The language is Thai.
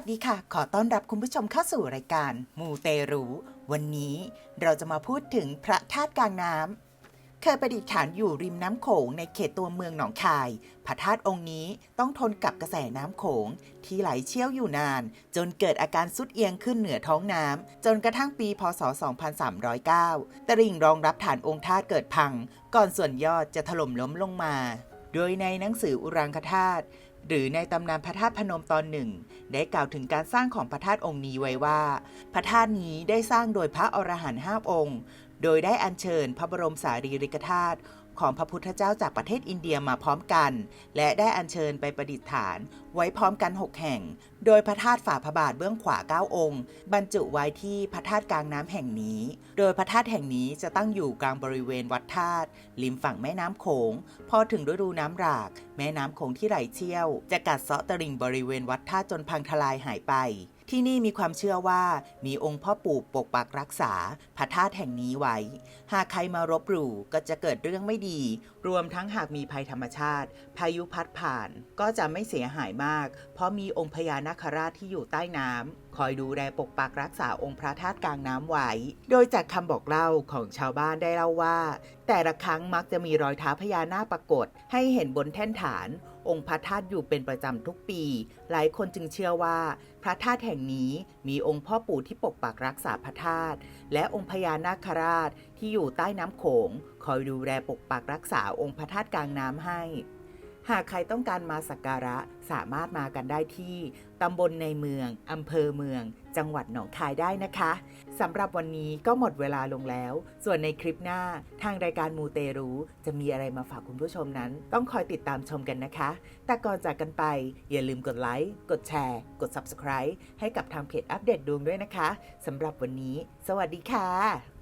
วัสดีค่ะ ขอต้อนรับคุณผู้ชมเข้าสู่รายการมูเตรูวันนี้เราจะมาพูดถึงพระธาตุกลางน้ำเคยประดิษฐานอยู่ริมน้ำโขงในเขตตัวเมืองหนองคาย พระธาตุองค์นี้ต้องทนกับกระแสน้ำโขง ที่ไหลเชี่ยวอยู่นาน จนเกิดอาการสุดเอียงขึ้นเหนือท้องน้ำจนกระทั่งปีพศ 2309 ตริ่งรองรับฐานองค์ธาตุเกิดพัง ก่อนส่วนยอดจะถล่มล้มลงมา โดยในหนังสืออุรังคธาตุ หรือในตำนานพระธาตุพนมตอนหนึ่ง ได้กล่าวถึงการสร้างของพระธาตุองค์นี้ไว้ว่า พระธาตุนี้ได้สร้างโดยพระอรหันต์ห้าองค์ โดยได้อัญเชิญพระบรมสารีริกธาตุ ของพระพุทธเจ้าจากประเทศอินเดียมาพร้อมกัน และได้อัญเชิญไปประดิษฐาน ไว้พร้อมกัน 6 แห่ง โดยพระธาตุฝ่าพระบาทเบื้องขวา 9 องค์ บรรจุไว้ที่พระธาตุกลางน้ำแห่งนี้ โดยพระธาตุแห่งนี้จะตั้งอยู่กลางบริเวณวัดธาตุริมฝั่งแม่น้ำโขง พอถึงฤดูน้ำหลาก แม่น้ำโขงที่ไหลเชี่ยว จะกัดเซาะตลิ่งบริเวณวัดธาตุจนพังทลายหายไป ที่นี่มีความเชื่อว่ามีองค์พ่อปู่ปกปักรักษาพระธาตุแห่งนี้ไว้ หากใครมารบหลู่ก็จะเกิดเรื่องไม่ดี รวมทั้งหากมีภัยธรรมชาติ พายุพัดผ่านก็จะไม่เสียหายมาก เพราะมีองค์พญานาคราชที่อยู่ใต้น้ำคอยดูแลปกปักรักษาองค์พระธาตุกลางน้ำไว้ โดยจากคำบอกเล่าของชาวบ้านได้เล่าว่า แต่ละครั้งมักจะมีรอยเท้าพญานาคปรากฏให้เห็นบนแท่นฐาน องค์พระธาตุอยู่เป็นประจำทุกปี หลายคนจึงเชื่อว่า พระธาตุแห่งนี้มีองค์พ่อปู่ที่ปกปักรักษาพระธาตุและองค์พญานาคราชที่อยู่ใต้น้ำโขง คอยดูแลปกปักรักษาองค์พระธาตุกลางน้ำให้ หากใครต้องการมาสักการะสามารถมากันได้ที่ตำบลในเมืองอำเภอเมือง จังหวัดหนองคายได้นะคะสำหรับวันนี้ก็หมดเวลาลงแล้ว ส่วนในคลิปหน้าทางรายการมูเตรู้จะมีอะไรมาฝากคุณผู้ชมนั้น ต้องคอยติดตามชมกันนะคะ แต่ก่อนจากกันไป อย่าลืมกดไลค์กดแชร์ กด Subscribe ให้กับทางเพจอัปเดตดวงด้วยนะคะสำหรับวันนี้ สวัสดีค่ะ